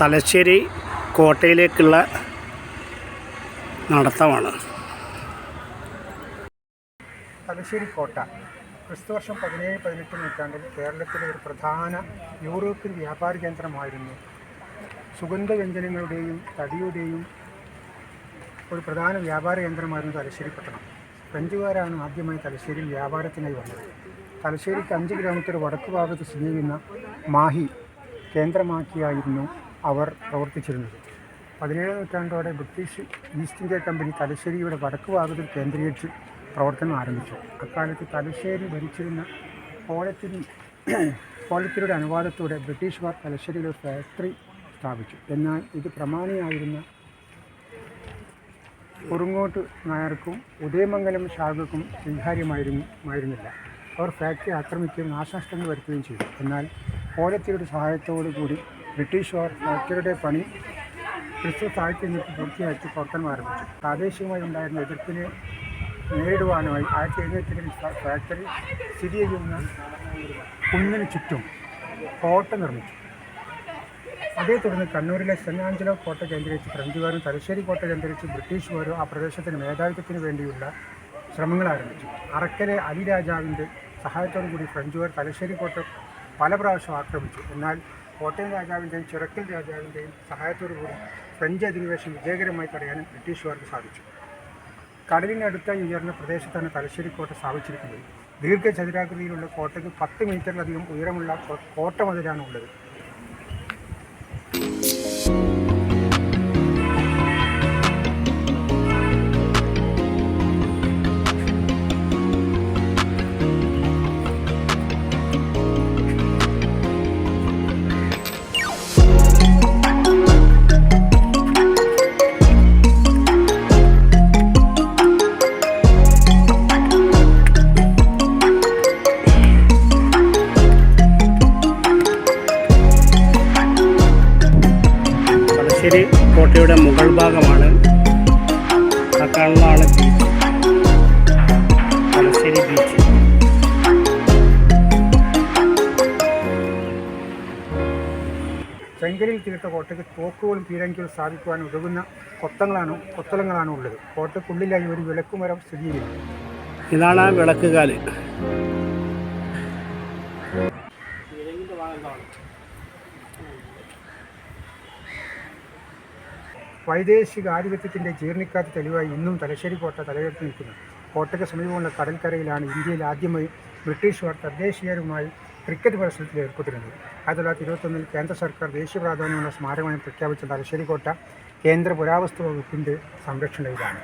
തലശ്ശേരി കോട്ടയിലേക്കുള്ള നടത്തമാണ്. തലശ്ശേരി കോട്ട ക്രിസ്തുവർഷം പതിനേഴ് പതിനെട്ട് നൂറ്റാണ്ടിൽ കേരളത്തിലെ ഒരു പ്രധാന യൂറോപ്യൻ വ്യാപാര കേന്ദ്രമായിരുന്നു. സുഗന്ധവ്യഞ്ജനങ്ങളുടെയും തടിയുടെയും ഒരു പ്രധാന വ്യാപാര കേന്ദ്രമായിരുന്നു തലശ്ശേരി പട്ടണം. ഫ്രഞ്ചുകാരാണ് ആദ്യമായി തലശ്ശേരി വ്യാപാരത്തിനായി വന്നത്. തലശ്ശേരിക്ക് അഞ്ച് കിലോമീറ്റർ വടക്ക് ഭാഗത്ത് സ്ഥിതി ചെയ്യുന്ന മാഹി കേന്ദ്രമാക്കിയായിരുന്നു അവർ പ്രവർത്തിച്ചിരുന്നത്. പതിനേഴാം നൂറ്റാണ്ടോടെ ബ്രിട്ടീഷ് ഈസ്റ്റ് ഇന്ത്യ കമ്പനി തലശ്ശേരിയുടെ വടക്ക് ഭാഗത്തിൽ കേന്ദ്രീകരിച്ച് പ്രവർത്തനം ആരംഭിച്ചു. അക്കാലത്ത് തലശ്ശേരി ഭരിച്ചിരുന്ന കോലത്തിരി കോലത്തിരിയുടെ അനുവാദത്തോടെ ബ്രിട്ടീഷുകാർ തലശ്ശേരിയിൽ ഒരു ഫാക്ടറി സ്ഥാപിച്ചു. എന്നാൽ ഇത് പ്രമാണിയായിരുന്ന കുറുങ്ങോട്ട് നായർക്കും ഉദയമംഗലം ശാഖക്കും സ്വീകാര്യമായിരുന്നു മായിരുന്നില്ല. അവർ ഫാക്ടറി ആക്രമിക്കുകയും നാശനഷ്ടങ്ങൾ വരുത്തുകയും ചെയ്തു. എന്നാൽ കോലത്തിയുടെ സഹായത്തോടു കൂടി ബ്രിട്ടീഷുകാർ ഫാക്ടറിയുടെ പണി ക്രിസ്തു സാഹിത്യങ്ങൾക്ക് പൂർത്തിയാക്കി പ്രവർത്തനം ആരംഭിച്ചു. പ്രാദേശികമായി ഉണ്ടായിരുന്ന എതിർപ്പിനെ നേരിടുവാനുമായി ആയിരത്തി എഴുന്നൂറ്റി ഫാക്ടറി സ്ഥിതി ചെയ്യുന്ന കുന്നിന് ചുറ്റും കോട്ട നിർമ്മിച്ചു. അതേ തുടർന്ന് കണ്ണൂരിലെ സെന്റ് ആഞ്ചലോ കോട്ട കേന്ദ്രീകരിച്ച് ഫ്രഞ്ചുകാരും തലശ്ശേരി കോട്ട കേന്ദ്രീകരിച്ച് ബ്രിട്ടീഷുകാരും ആ പ്രദേശത്തിന് മേധാവിത്വത്തിന് വേണ്ടിയുള്ള ശ്രമങ്ങൾ ആരംഭിച്ചു. അറക്കലെ അലിരാജാവിന്റെ സഹായത്തോടു കൂടി ഫ്രഞ്ചുകാർ തലശ്ശേരി കോട്ട പല പ്രാവശ്യം ആക്രമിച്ചു. എന്നാൽ കോട്ടയം രാജാവിന്റെയും ചുരക്കൽ രാജാവിന്റെയും സഹായത്തോടു കൂടി ഫ്രഞ്ച് അധിനിവേശം വിജയകരമായി തടയാനും ബ്രിട്ടീഷുകാർക്ക് സാധിച്ചു. കടലിനടുത്തായി ഉയർന്ന പ്രദേശത്താണ് തലശ്ശേരി കോട്ട സ്ഥാപിച്ചിരിക്കുന്നത്. ദീർഘചതുരാകൃതിയിലുള്ള കോട്ടയ്ക്ക് പത്ത് മീറ്ററിലധികം ഉയരമുള്ള കോട്ടമതിലാണ് കോട്ട മതിലാണ് ഉള്ളത്. തലശ്ശേരി കോട്ടയുടെ മുകൾ ഭാഗമാണ്. ആ കാണുന്നതാണ് ബീച്ച് തലശ്ശേരി ബീച്ച് ചെങ്കലിൽ തീർത്ത കോട്ടയ്ക്ക് തോക്കുകളും പീരങ്കികളും സ്ഥാപിക്കുവാൻ ഉതകുന്ന കൊത്തങ്ങളാണ് കൊത്തളങ്ങളാണ് ഉള്ളത്. കോട്ടയ്ക്കുള്ളിലായി ഒരു വിളക്കുമരം സ്ഥിതി ചെയ്യുന്നു ഇതാണ് ആ വിളക്കുകാൽ. വൈദേശിക ആധിപത്യത്തിന്റെ ജീർണിക്കാത്ത തെളിവായി ഇന്നും തലശ്ശേരി കോട്ട തലയുയർത്തി നിൽക്കുന്നു. കോട്ടയ്ക്ക് സമീപമുള്ള കടൽക്കരയിലാണ് ഇന്ത്യയിൽ ആദ്യമായി ബ്രിട്ടീഷുകാർ തദ്ദേശീയരുമായി ക്രിക്കറ്റ് മത്സരത്തിൽ ഏർപ്പെട്ടിരുന്നത്. ആയിരത്തി തൊള്ളായിരത്തി ഇരുപത്തൊന്നിൽ കേന്ദ്ര സർക്കാർ ദേശീയ പ്രാധാന്യമുള്ള സ്മാരകമായി പ്രഖ്യാപിച്ച തലശ്ശേരി കോട്ട കേന്ദ്ര പുരാവസ്തു വകുപ്പിന്റെ സംരക്ഷണയിലാണ്